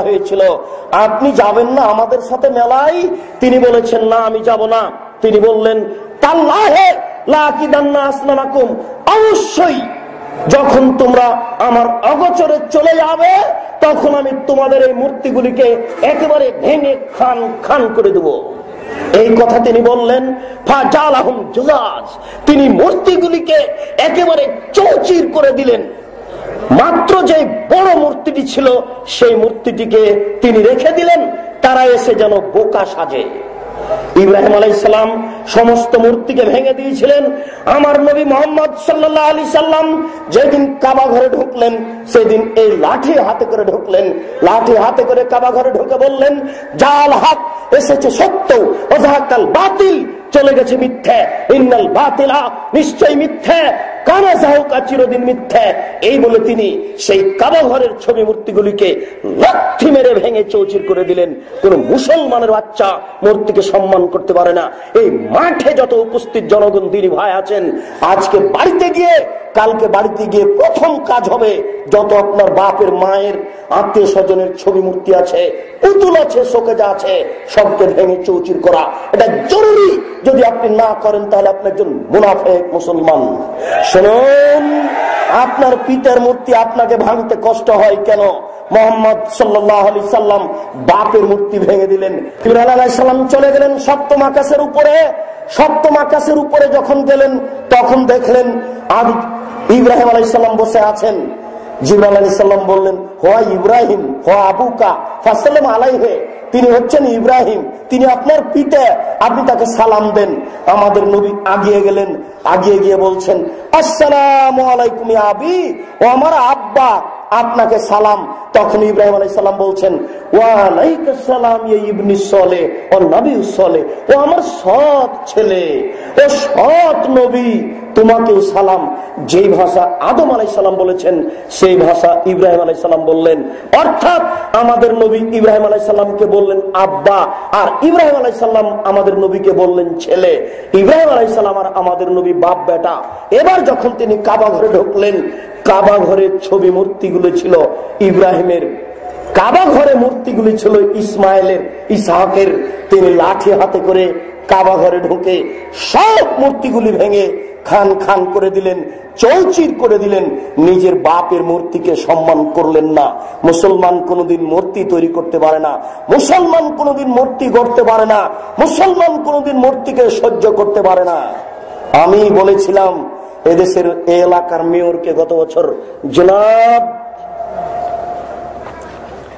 হয়েছিল। আপনি যাবেন না আমাদের সাথে মেলায়? তিনি বলেছেন, না, আমি যাব না। তিনি বললেন অবশ্যই, যখন তোমরা আমার অগচরে চলে যাবে, তখন আমি তোমাদের এই মূর্তিগুলিকে একেবারে ভেঙে খান খান করে দেব। এই কথা তিনি বললেন তিনি মূর্তিগুলিকে একেবারে চৌচির করে দিলেন। মাত্র যে বড় মূর্তিটি ছিল, সেই মূর্তিটিকে তিনি রেখে দিলেন। তারা এসে যেন বোকা সাজে। ইব্রাহিম আলাইসাল্লাম সমস্ত মূর্তিকে ভেঙে দিয়েছিলেন। আমার নবী মোহাম্মদ সাল্লাহ আলি সাল্লাম যেদিন কাবা ঘরে ঢুকলেন, সেদিন এই লাঠি হাতে করে ঢুকলেন। লাঠি হাতে করে কাবা ঘরে ঢুকে বললেন, জাল হাত এসেছে সত্য ওজাহাকাল বাতিল, চলে গেছে মিথ্যে। ইন্নাল বাতিলা নিশ্চয় মিথ্যে কানা সাহুকা চিরদিন মিথ্যা। এই বলে তিনি সেই কাবা ঘরের ছবি মূর্তিগুলিকে লক্ষ্মী মেরে ভেঙে চৌচির করে দিলেন। কোন মুসলমানের বাচ্চা মূর্তিকে সম্মান করতে পারে না। এই মাঠে যত উপস্থিত জনগণ দিনী ভাই আছেন, আজকে বাড়িতে গিয়ে কালকে বাড়িতে গিয়ে প্রথম কাজ হবে যত আপনার বাপের মায়ের আত্মীয় স্বজনের ছবি মূর্তি আছে, পুতুল আছে, শোকেজা আছে, সবকে ভেঙে চৌচির করা। এটা জরুরি। যদি আপনি না করেন, তাহলে আপনি একজন মুনাফেক মুসলমান। শুনুন, আপনার পিতার মূর্তি আপনাকে ভাঙতে কষ্ট হয় কেন? মোহাম্মদ সাল্লাহ আলি সাল্লাম বাপের মূর্তি ভেঙে দিলেন। সাল্লাম চলে গেলেন সপ্তম আকাশের উপরে। সপ্তম আকাশের উপরে যখন গেলেন, তখন দেখলেন আদি ইব্রাহিম আলাইসাল্লাম বসে আছেন। জিবরাল আলাইসাল্লাম বললেন, হোয়া ইব্রাহিম, হোয়া আবুকা, ফাসাল্লাম আলাইহে, তিনি হচ্ছেন ইব্রাহিম, তিনি আপনার পিতা, আপনি তাকে সালাম দেন। আমাদের নবী আগিয়ে গেলেন, আগিয়ে গিয়ে বলছেন, আসসালাম আলাইকুম আবি ও আমার আব্বা আপনাকে সালাম। তখন ইব্রাহিম আলাই সালাম বলছেন ওয়ালাইকালাম ইবনি সলে, ও নবী সলে, ও আমার সৎ ছেলে, ও সৎ নবী, তোমাকেও সালাম। যেই ভাষা আদম আলাই সালাম বলেছেন, সেই ভাষা ইব্রাহিম আলাই সালাম বললেন। অর্থাৎ আমাদের নবী ইব্রাহিম আলাই সাল্লামকে বললেন আব্বা, আর ইব্রাহিম আলাই সাল্লাম আমাদের নবীকে বললেন ছেলে। ইব্রাহিম আলাই সাল্লাম আর আমাদের নবী বাপ বেটা এবার যখন তিনি কাবা ঘরে ঢুকলেন কাবা ঘরের ছবি মূর্তিগুলো ছিল ইব্রাহিমের। কাবা ঘরে মূর্তিগুলি ছিল ইসমাইলের, ইসাহাকের। তিনি লাঠি হাতে করে কাবা ঘরে ঢুকে সব মূর্তিগুলি ভেঙে খান খান করে দিলেন, চৌচির করে দিলেন। নিজের বাপের মূর্তিকে সম্মান করলেন না। মুসলমান কোনোদিন মূর্তি তৈরি করতে পারে না। মুসলমান কোনোদিন মূর্তি গড়তে পারে না। মুসলমান কোনোদিন মূর্তিকে সহ্য করতে পারে না। আমি বলেছিলাম এদেশের এলাকার মেয়রকে গত বছর জনাব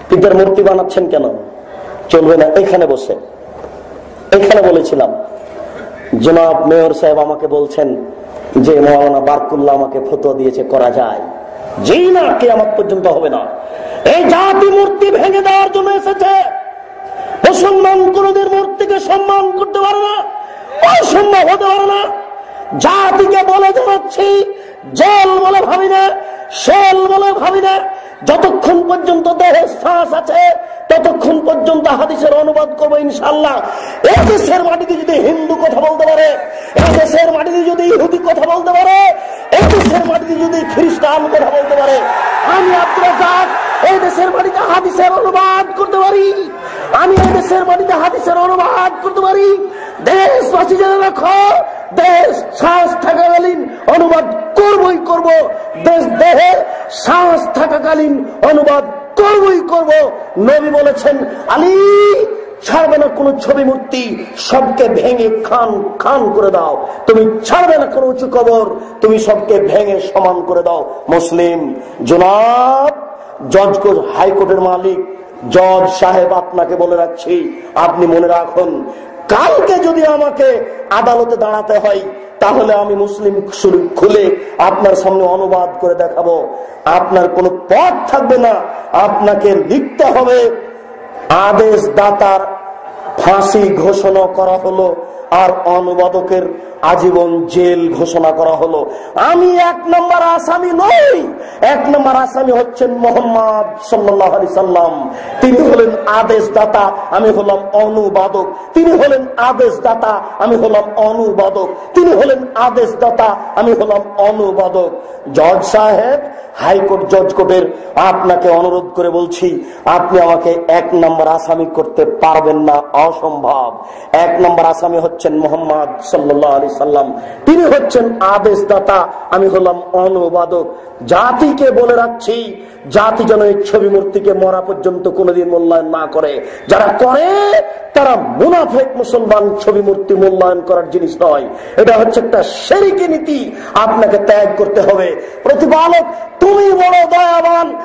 পিতার মূর্তি বানাচ্ছেন কেন? চলবে না, এখানে বসে। এখানে বলেছিলাম, জনাব মেয়র সাহেব আমাকে বলছেন যে মৌলানা বারকুল্লা আমাকে ফটো দিয়েছে, করা যায়। যেই না কে আমার পর্যন্ত হবে না। এই জাতি মূর্তি ভেঙে দেওয়ার জন্য এসেছে। মুসলমান কোনদের মূর্তিকে সম্মান করতে পারে না, অসম্ভব হতে পারে না। জাতিকে বলে জানাচ্ছি জেল বলে ভাবি না, শেল বলে ভাবি না। যতক্ষণ পর্যন্ত দেহে শ্বাস আছে, ততক্ষণ পর্যন্ত হাদিসের অনুবাদ করব ইনশাল্লাহ এই দেশের মাটিতে যদি হিন্দু কথা বলতে পারে এই দেশের মাটিতে যদি ইহুদি কথা বলতে পারে এই দেশের মাটিতে যদি খ্রিস্টান কথা বলতে পারে, আমি আব্দুল এই দেশের মাটিতে হাদিসের অনুবাদ করতে পারি। আমি এই দেশের মাটিতে হাদিসের অনুবাদ করতে পারি। দেশবাসী জেনে রাখো দেশ শ্বাস থাকাকালীন অনুবাদ করবই করব। দেশ দেহে শ্বাস থাকাকালীন অনুবাদ করবই করব। নবী বলেছেন, আলী, ছাড়বে না কোনো ছবি মূর্তি, সবকে ভেঙে খান খান করে দাও। তুমি ছাড়বে না উঁচু কবর, তুমি সবকে ভেঙে সমান করে দাও। মুসলিম জজ হাইকোর্টের মালিক, জজ সাহেব আপনাকে বলে রাখছি, আপনি মনে রাখুন কালকে যদি আমাকে আদালতে দাঁড়াতে হয়, তাহলে আমি মুসলিম খুলে আপনার সামনে অনুবাদ করে দেখাবো। আপনার কোনো পথ থাকবে না, আপনাকে লিখতে হবে। আদেশ দাতার ফাঁসি ঘোষণা করা হলো। আর অনুবাদকের আজীবন জেল ঘোষণা করা হলো। আমি এক নম্বর আসামি নই। এক নম্বর আসামি হচ্ছেন মোহাম্মদ সাল্লাহ আলি সাল্লাম। তিনি হলেন আদেশ দাতা আমি হলাম অনুবাদক। তিনি হলেন আদেশ দাতা আমি হলাম অনুবাদক। তিনি হলেন আদেশ দাতা আমি হলাম অনুবাদক। জজ সাহেব হাইকোর্ট জজ কোর্টের আপনাকে অনুরোধ করে বলছি, আপনি আমাকে এক নম্বর আসামি করতে পারবেন না, অসম্ভব। এক নম্বর আসামি হচ্ছেন মোহাম্মদ সাল্লাহ আলি সাল্লাম। তিনি হচ্ছেন আদেশ দাতা আমি হলাম অনুবাদক। জাতিকে বলে রাখছি, জাতি যেন এই ছবি মূর্তিকে মরা পর্যন্ত কোনোদিন মূল্যায়ন না করে। যারা করে তারা মুনাফেক মুসলমান ছবি মূর্তি মূল্যায়ন করার জিনিস নয়। এটা হচ্ছে একটা সেরিকি নীতি। আপনাকে ত্যাগ করতে হবে। প্রতিপালক, তুমি বড় দয়াবান